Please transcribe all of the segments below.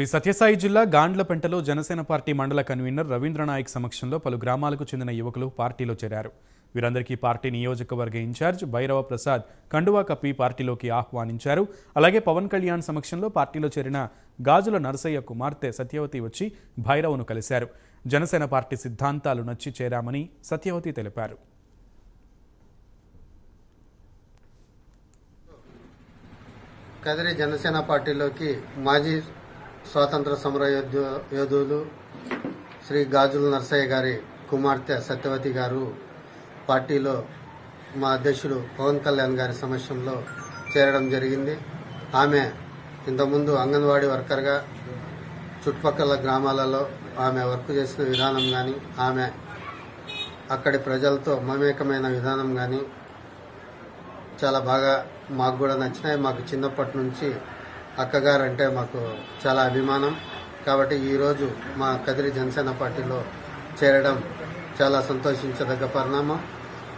శ్రీ సత్యసాయి జిల్లా గాండ్లపెంటలో జనసేన పార్టీ మండల కన్వీనర్ రవీంద్రనాయక్ సమక్షంలో పలు గ్రామాలకు చెందిన యువకులు పార్టీలో చేరారు. వీరందరికీ పార్టీ నియోజకవర్గ ఇన్ఛార్జ్ భైరవ ప్రసాద్ కండువా కప్పి పార్టీలోకి ఆహ్వానించారు. అలాగే పవన్ కళ్యాణ్ సమక్షంలో పార్టీలో చేరిన గాజుల నరసయ్య కుమార్తె సత్యవతి వచ్చి భైరవను కలిశారు. జనసేన పార్టీ సిద్ధాంతాలు నచ్చి చేరామని సత్యవతి తెలిపారు. కదిరి జనసేన పార్టీలోకి మాజీ స్వాతంత్ర సమర యోధులు శ్రీ గాజుల నర్సయ్య గారి కుమార్తె సత్యవతి గారు పార్టీలో మా అధ్యక్షుడు పవన్ కళ్యాణ్ గారి సమక్షంలో చేరడం జరిగింది. ఆమె ఇంతకుముందు అంగన్వాడీ వర్కర్గా చుట్టుపక్కల గ్రామాలలో ఆమె వర్క్ చేసిన విధానం కానీ ఆమె అక్కడి ప్రజలతో మమేకమైన విధానం కానీ చాలా బాగా మాకు కూడా నచ్చినాయి. మాకు చిన్నప్పటి నుంచి అక్కగారు అంటే మాకు చాలా అభిమానం. కాబట్టి ఈరోజు మా కదిరి జనసేన పార్టీలో చేరడం చాలా సంతోషించదగ్గ పరిణామం.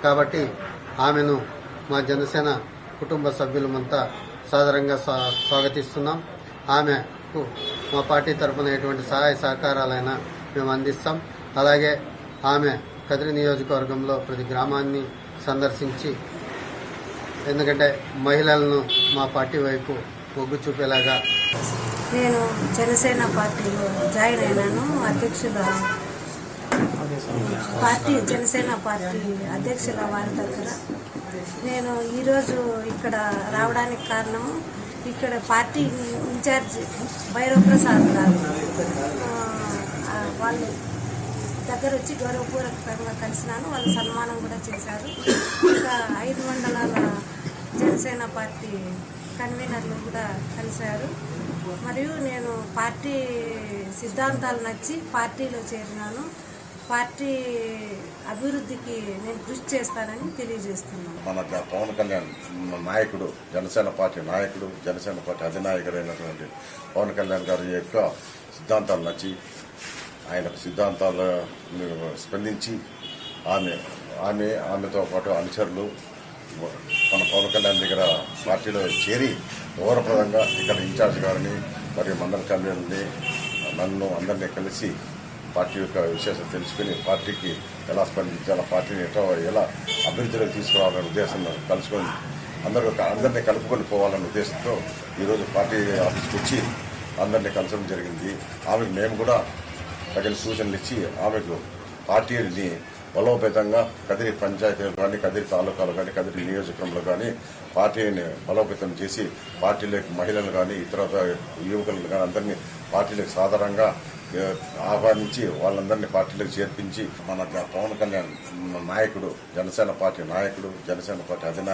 కాబట్టి ఆమెను మా జనసేన కుటుంబ సభ్యులమంతా సాదరంగా స్వా- స్వాగతిస్తున్నాం. ఆమెకు మా పార్టీ తరఫున ఎటువంటి సహాయ సహకారాలైనా మేము అందిస్తాం. అలాగే ఆమె కదిరి నియోజకవర్గంలో ప్రతి గ్రామాన్ని సందర్శించి ఎందుకంటే మహిళలను మా పార్టీ వైపు మొగ్గు చూపేలాగా. నేను జనసేన పార్టీలో జాయిన్ అయినాను అధ్యక్షుల పార్టీ జనసేన పార్టీ అధ్యక్షుల వారి దగ్గర. నేను ఈరోజు ఇక్కడ రావడానికి కారణం ఇక్కడ పార్టీ ఇన్ఛార్జ్ భైరవప్రసాద్ గారు. వాళ్ళు దగ్గర వచ్చి గౌరవపూర్వకంగా కలిసినాను వాళ్ళు సన్మానం కూడా చేశారు. ఇంకా ఐదు మండలాల జనసేన పార్టీ కన్వీనర్లు కూడా కలిశారు. మరియు నేను పార్టీ సిద్ధాంతాలు నచ్చి పార్టీలో చేరినాను. పార్టీ అభివృద్ధికి నేను కృషి చేస్తానని తెలియజేస్తున్నాను. మన పవన్ కళ్యాణ్ నాయకుడు జనసేన పార్టీ నాయకుడు జనసేన పార్టీ అధినాయకుడైనటువంటి పవన్ కళ్యాణ్ గారి యొక్క సిద్ధాంతాలు నచ్చి ఆయన సిద్ధాంతాలు స్పందించి ఆమె ఆమె ఆమెతో పాటు అనుచరులు మన పవన్ కళ్యాణ్ దగ్గర పార్టీలో చేరి గౌరవప్రదంగా ఇక్కడ ఇన్ఛార్జ్ గారిని మరియు మండల కళ్యాణ్ని నన్ను అందరినీ కలిసి పార్టీ యొక్క విశేషం తెలుసుకుని పార్టీకి ఎలా స్పందించాలా పార్టీని ఎట్లా ఎలా అభివృద్ధిలోకి తీసుకురావాలనే ఉద్దేశంలో కలుసుకొని అందరూ అందరినీ కలుపుకొని పోవాలనే ఉద్దేశంతో ఈరోజు పార్టీ ఆఫీస్కి వచ్చి అందరినీ కలసడం జరిగింది. ఆమెకు మేము కూడా తగిన సూచనలు ఇచ్చి ఆమెకు పార్టీని బలోపేతంగా కదిరి పంచాయతీలు కానీ కదిరి తాలూకాలు కానీ కదిరి నియోజకవర్గంలో కానీ పార్టీని బలోపేతం చేసి పార్టీలోకి మహిళలు కానీ ఇతర యువకులను కానీ అందరినీ పార్టీలకు సాధారణంగా ఆహ్వానించి వాళ్ళందరినీ పార్టీలకు చేర్పించి మన పవన్ కళ్యాణ్ నాయకుడు జనసేన పార్టీ నాయకుడు జనసేన పార్టీ అధినాయకుడు